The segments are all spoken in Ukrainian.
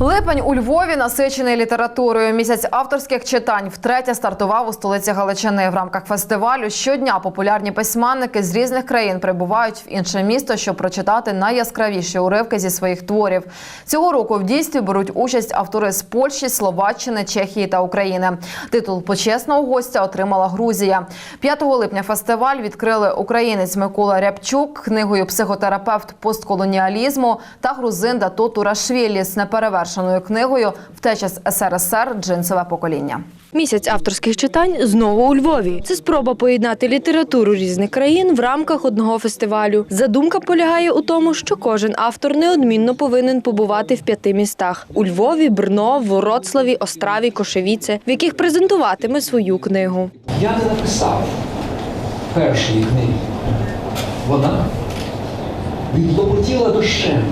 Липень у Львові насичений літературою. Місяць авторських читань втретє стартував у столиці Галичини. В рамках фестивалю щодня популярні письменники з різних країн прибувають в інше місто, щоб прочитати найяскравіші уривки зі своїх творів. Цього року в дійстві беруть участь автори з Польщі, Словаччини, Чехії та України. Титул почесного гостя отримала Грузія. 5 липня фестиваль відкрили українець Микола Рябчук книгою Психотерапевт постколоніалізму та грузин Дато Турашвілі з неперевершеною книгою Втеча з СРСР Джинсове покоління. Місяць авторських читань знову у Львові. Це спроба поєднати літературу різних країн в рамках одного фестивалю. Задумка полягає у тому, що кожен автор неодмінно повинен побувати в п'яти містах: у Львові, Брно, Вроцлаві, Остраві, Кошевіце, в яких презентуватиме свою книгу. Я не написав першої книги. Вона відлопотіла дощем.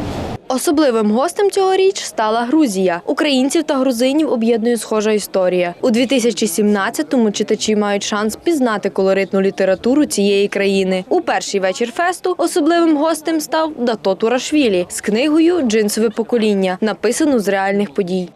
Особливим гостем цьогоріч стала Грузія. Українців та грузинів об'єднує схожа історія. У 2017-му читачі мають шанс пізнати колоритну літературу цієї країни. У перший вечір фесту особливим гостем став Дато Турашвілі з книгою Джинсове покоління, написану з реальних подій.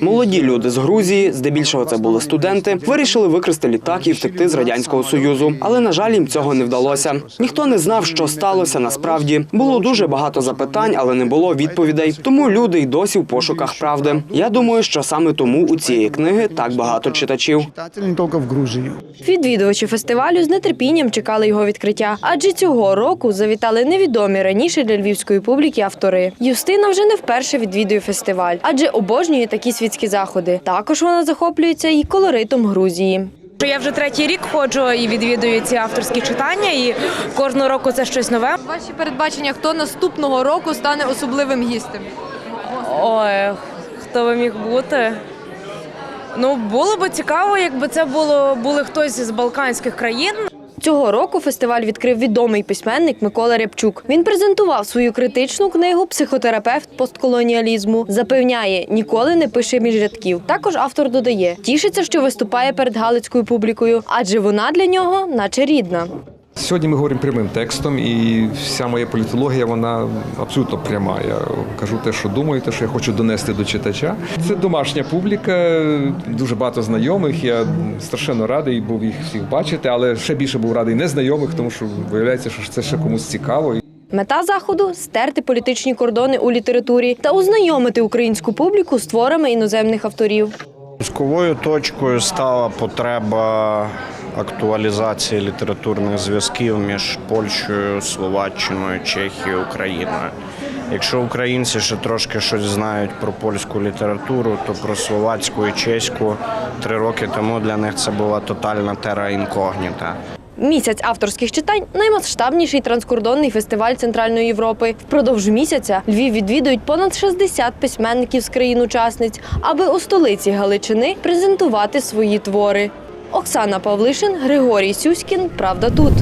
Молоді люди. З Грузії, здебільшого це були студенти, вирішили викрасти літак і втекти з радянського союзу. Але на жаль, їм цього не вдалося. Ніхто не знав, що сталося насправді. Було дуже багато запитань, але не було відповідей. Тому люди й досі в пошуках правди. Я думаю, що саме тому у цієї книги так багато читачів. Відвідувачі фестивалю з нетерпінням чекали його відкриття, адже цього року завітали невідомі раніше для львівської публіки автори. Юстина вже не вперше відвідує фестиваль, адже обожнює такі світські заходи. Також вона захоплюється і колоритом Грузії. Я вже третій рік ходжу і відвідую ці авторські читання, і кожного року це щось нове. Ваші передбачення, хто наступного року стане особливим гістем? Ой, хто би міг бути? Ну, було б цікаво, якби це було були хтось з балканських країн. Цього року фестиваль відкрив відомий письменник Микола Рябчук. Він презентував свою критичну книгу Психотерапевт постколоніалізму. Запевняє, ніколи не пише між рядків. Також автор додає, тішиться, що виступає перед галицькою публікою, адже вона для нього, наче рідна. Сьогодні ми говоримо прямим текстом, і вся моя політологія вона абсолютно пряма. Я кажу те, що думаю, те, що я хочу донести до читача. Це домашня публіка, дуже багато знайомих. Я страшенно радий був їх всіх бачити, але ще більше був радий незнайомих, тому що виявляється, що це ще комусь цікаво. Мета заходу стерти політичні кордони у літературі та ознайомити українську публіку з творами іноземних авторів. Пусковою точкою стала потреба актуалізації літературних зв'язків між Польщею, Словаччиною, Чехією, Україною. Якщо українці ще трошки щось знають про польську літературу, то про словацьку і чеську три роки тому для них це була тотальна тера інкогніта. Місяць авторських читань наймасштабніший транскордонний фестиваль Центральної Європи. Впродовж місяця Львів відвідують понад 60 письменників з країн-учасниць, аби у столиці Галичини презентувати свої твори. Оксана Павлишин, Григорій Сюськін. Правда тут.